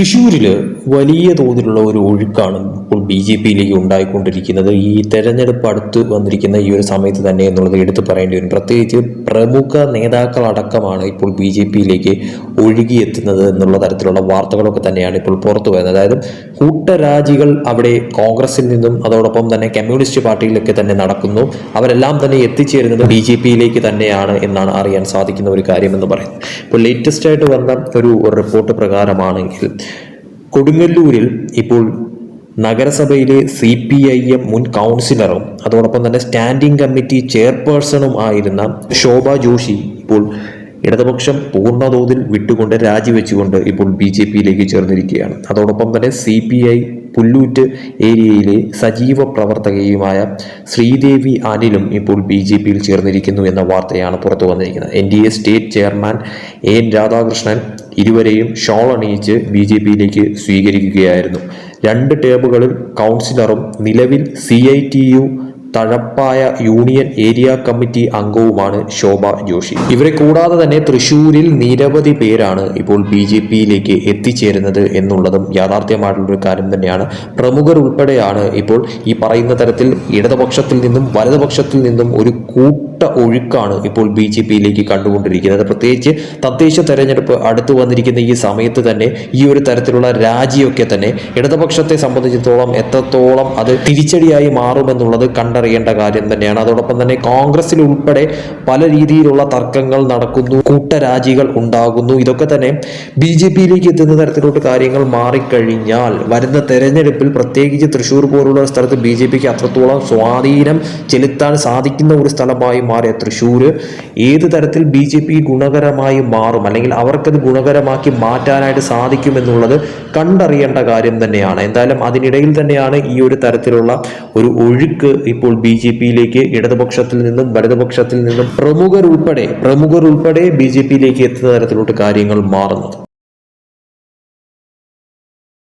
തൃശ്ശൂരിൽ വലിയ തോതിലുള്ള ഒരു ഒഴുക്കാണ് ഇപ്പോൾ ബി ജെ പിയിലേക്ക് ഉണ്ടായിക്കൊണ്ടിരിക്കുന്നത്. ഈ തെരഞ്ഞെടുപ്പ് അടുത്ത് വന്നിരിക്കുന്ന ഈ ഒരു സമയത്ത് തന്നെ എന്നുള്ളത് എടുത്തു പറയേണ്ടി വരും. പ്രത്യേകിച്ച് പ്രമുഖ നേതാക്കളടക്കമാണ് ഇപ്പോൾ ബി ജെ പിയിലേക്ക് ഒഴുകിയെത്തുന്നത് എന്നുള്ള തരത്തിലുള്ള വാർത്തകളൊക്കെ തന്നെയാണ് ഇപ്പോൾ പുറത്തു വരുന്നത്. അതായത് കൂട്ടരാജികൾ അവിടെ കോൺഗ്രസിൽ നിന്നും അതോടൊപ്പം തന്നെ കമ്മ്യൂണിസ്റ്റ് പാർട്ടിയിലൊക്കെ തന്നെ നടക്കുന്നു. അവരെല്ലാം തന്നെ എത്തിച്ചേരുന്നത് ബി ജെ പിയിലേക്ക് തന്നെയാണ് എന്നാണ് അറിയാൻ സാധിക്കുന്ന ഒരു കാര്യമെന്ന് പറയുന്നത്. ഇപ്പോൾ ലേറ്റസ്റ്റ് ആയിട്ട് വന്ന ഒരു റിപ്പോർട്ട് പ്രകാരമാണെങ്കിൽ കൊടുങ്ങല്ലൂരിൽ ഇപ്പോൾ നഗരസഭയിലെ സി പി ഐ എം മുൻ കൗൺസിലറും അതോടൊപ്പം തന്നെ സ്റ്റാൻഡിംഗ് കമ്മിറ്റി ചെയർപേഴ്സണും ആയിരുന്ന ശോഭ ജോഷി ഇപ്പോൾ ഇടതുപക്ഷം പൂർണതോതിൽ വിട്ടുകൊണ്ട് രാജിവെച്ചുകൊണ്ട് ഇപ്പോൾ ബി ജെ പിയിലേക്ക് ചേർന്നിരിക്കുകയാണ്. അതോടൊപ്പം തന്നെ സി പി ഐ പുല്ലൂറ്റ് ഏരിയയിലെ സജീവ പ്രവർത്തകയുമായ ശ്രീദേവി അനിലും ഇപ്പോൾ ബി ജെ പിയിൽ ചേർന്നിരിക്കുന്നു എന്ന വാർത്തയാണ് പുറത്തു വന്നിരിക്കുന്നത്. N D A state chairman N Radhakrishnan ഇരുവരെയും ഷോൾ അണിയിച്ച് ബി ജെ പിയിലേക്ക് സ്വീകരിക്കുകയായിരുന്നു. രണ്ട് ടേബുകളിൽ കൗൺസിലറും നിലവിൽ സി ഐ ടി യു തഴപ്പായ യൂണിയൻ ഏരിയ കമ്മിറ്റി അംഗവുമാണ് ശോഭ ജോഷി. ഇവരെ കൂടാതെ തന്നെ തൃശൂരിൽ നിരവധി പേരാണ് ഇപ്പോൾ ബി ജെ പിയിലേക്ക് എത്തിച്ചേരുന്നത് എന്നുള്ളതും യാഥാർത്ഥ്യമായിട്ടുള്ളൊരു കാര്യം തന്നെയാണ്. പ്രമുഖർ ഉൾപ്പെടെയാണ് ഇപ്പോൾ ഈ പറയുന്ന തരത്തിൽ ഇടതുപക്ഷത്തിൽ നിന്നും വലതുപക്ഷത്തിൽ നിന്നും ഒരു കൂട്ട ഒഴുക്കാണ് ഇപ്പോൾ ബി ജെ പിയിലേക്ക് കണ്ടുകൊണ്ടിരിക്കുന്നത്. പ്രത്യേകിച്ച് തദ്ദേശ തെരഞ്ഞെടുപ്പ് അടുത്തു വന്നിരിക്കുന്ന ഈ സമയത്ത് തന്നെ ഈ ഒരു തരത്തിലുള്ള രാജിയൊക്കെ തന്നെ ഇടതുപക്ഷത്തെ സംബന്ധിച്ചിടത്തോളം എത്രത്തോളം അത് തിരിച്ചടിയായി മാറുമെന്നുള്ളത് കണ്ടറിയേണ്ട കാര്യം തന്നെയാണ്. അതോടൊപ്പം തന്നെ കോൺഗ്രസിൽ ഉൾപ്പെടെ പല രീതിയിലുള്ള തർക്കങ്ങൾ നടക്കുന്നു കൂട്ടരാജികൾ ഉണ്ടാകുന്നു. ഇതൊക്കെ തന്നെ ബി ജെ പിയിലേക്ക് എത്തുന്ന തരത്തിലോട്ട് കാര്യങ്ങൾ മാറിക്കഴിഞ്ഞാൽ വരുന്ന തെരഞ്ഞെടുപ്പിൽ പ്രത്യേകിച്ച് തൃശൂർ പോലുള്ള സ്ഥലത്ത് ബി ജെ പിക്ക് അത്രത്തോളം സ്വാധീനം ചെലുത്താൻ സാധിക്കുന്ന ഒരു സ്ഥലമായി മാറിയ തൃശ്ശൂർ ഏത് തരത്തിൽ ബി ജെ പി ഗുണകരമായി മാറും? അല്ലെങ്കിൽ അവർക്കത് ഗുണകരമാക്കി മാറ്റാനായിട്ട് സാധിക്കുമെന്നുള്ളത് കണ്ടറിയേണ്ട കാര്യം തന്നെയാണ്. എന്തായാലും അതിനിടയിൽ തന്നെയാണ് ഈ ഒരു തരത്തിലുള്ള ഒരു ഒഴുക്ക് ഇപ്പോൾ ബി ജെ പിയിലേക്ക് ഇടതുപക്ഷത്തിൽ നിന്നും വലതുപക്ഷത്തിൽ നിന്നും പ്രമുഖർ ഉൾപ്പെടെ പ്രമുഖർ ഉൾപ്പെടെ ബി ജെ പിയിലേക്ക് എത്തുന്ന തരത്തിലോട്ട് കാര്യങ്ങൾ മാറുന്നത്.